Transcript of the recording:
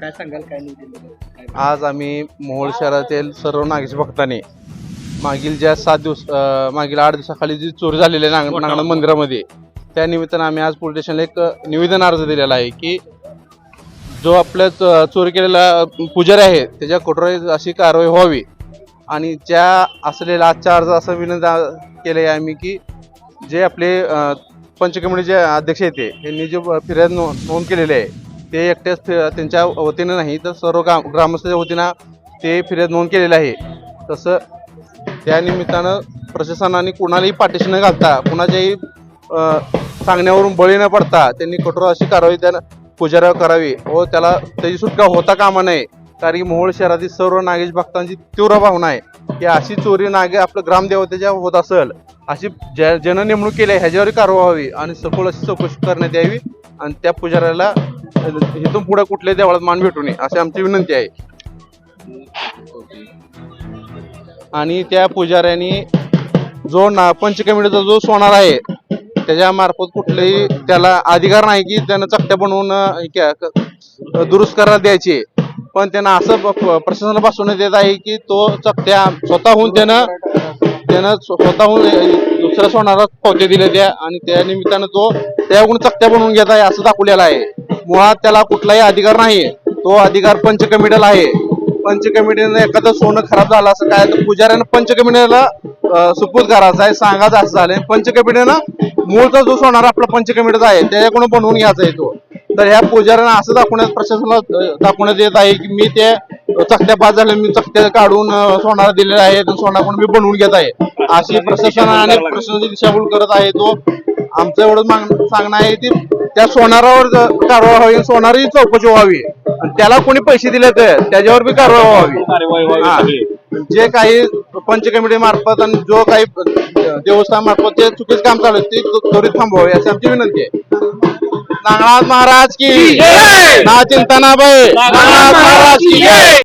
काय सांगाल काय काय आज आम्ही मोहोळ शहरातील सर्व नागेश भक्तांनी मागील ज्या सात दिवस मागील आठ दिवसाखाली जी चोरी झालेली आहे नांग नांगण मंदिरामध्ये त्या निमित्तानं आम्ही आज पोलीस स्टेशनला एक निवेदन अर्ज दिलेला आहे की जो आपल्या चोरी केलेला पुजारी आहे त्याच्या कठोर अशी कारवाई व्हावी. आणि ज्या असलेल्या आजच्या अर्ज असं विनंती केले आहे आम्ही की जे आपले अं, पंच कमिटीचे अध्यक्ष आहेत ते, यांनी जे फिर्याद नोंद केलेली आहे. ते एकट्याच त्यांच्या वतीनं नाही तर सर्व ग्राम ग्रामस्थांच्या वतीनं ते फिर्याद नोंद केलेलं आहे. तसं त्यानिमित्तानं प्रशासनाने कुणालाही पाठीशी न घालता कुणाच्याही सांगण्यावरून बळी न पडता त्यांनी कठोर अशी कारवाई त्यानं पुजाऱ्यावर करावी व त्याला त्याची सुटका होता कामा नये कारण की मोहोळ शहरातील सर्व नागेश भक्तांची तीव्र भावना आहे की अशी चोरी नागे आपलं ग्रामदेवतेच्या होत असेल अशी ज्या ज्यानं नेमणूक केली आहे ह्याच्यावर कारवाई व्हावी आणि सखोल अशी चौकशी करण्यात यावी आणि त्या पुजाऱ्याला इथून पुढे कुठल्याही देवळात मान भेटू नये अशी आमची विनंती आहे. आणि त्या पुजाऱ्यांनी जो ना पंचकमिटीचा जो सोनार आहे त्याच्या मार्फत कुठलेही त्याला अधिकार नाही की त्यानं चकट्या बनवून दुरुस्त करायला द्यायचे. पण त्यांना असं प- देत प्रशासनाला येत आहे की तो चकट्या स्वतःहून त्यानं त्यानं स्वतःहून दुसऱ्या सोनाराला पावत्या दिल्या त्या आणि त्या निमित्तानं तो त्याकडून चकट्या बनवून घेत आहे असं दाखवलेलं आहे. मुळात त्याला कुठलाही अधिकार नाही. तो अधिकार पंच कमिटीला आहे. पंच कमिटीनं एखादं सोनं खराब झालं असं काय तर पुजाऱ्यानं पंच कमिटीला सुपूत करायचं आहे सांगायचं असं झालं पंच कमिटीनं मूळचा जो सोनार आपला पंच कमिटीचा आहे. त्याच्याकडून बनवून घ्यायचा आहे तो. तर ह्या पुजाऱ्यांना असं दाखवण्यात प्रशासनाला दाखवण्यात येत आहे की मी ते चकत्या पास झाले मी चकत्या काढून सोनार दिलेला आहे. सोनार पण मी बनवून घेत आहे. अशी प्रशासन आणि प्रशासनाची दिशाभूल करत आहे तो. आमचं एवढं माग सांगणं आहे की त्या सोनारावर कारवाई व्हावी सोनारी चौकशी व्हावी. आणि त्याला कोणी पैसे दिले तर त्याच्यावर बी कारवाई व्हावी. हा. जे काही पंच कमिटी मार्फत आणि जो काही देवस्थान मार्फत जे चुकीचं काम चालू आहे ते त्वरित थांबवावे अशी आमची विनंती आहे. नागनाथ महाराज की ना चिंता ना बाई नागनाथ महाराज की जय!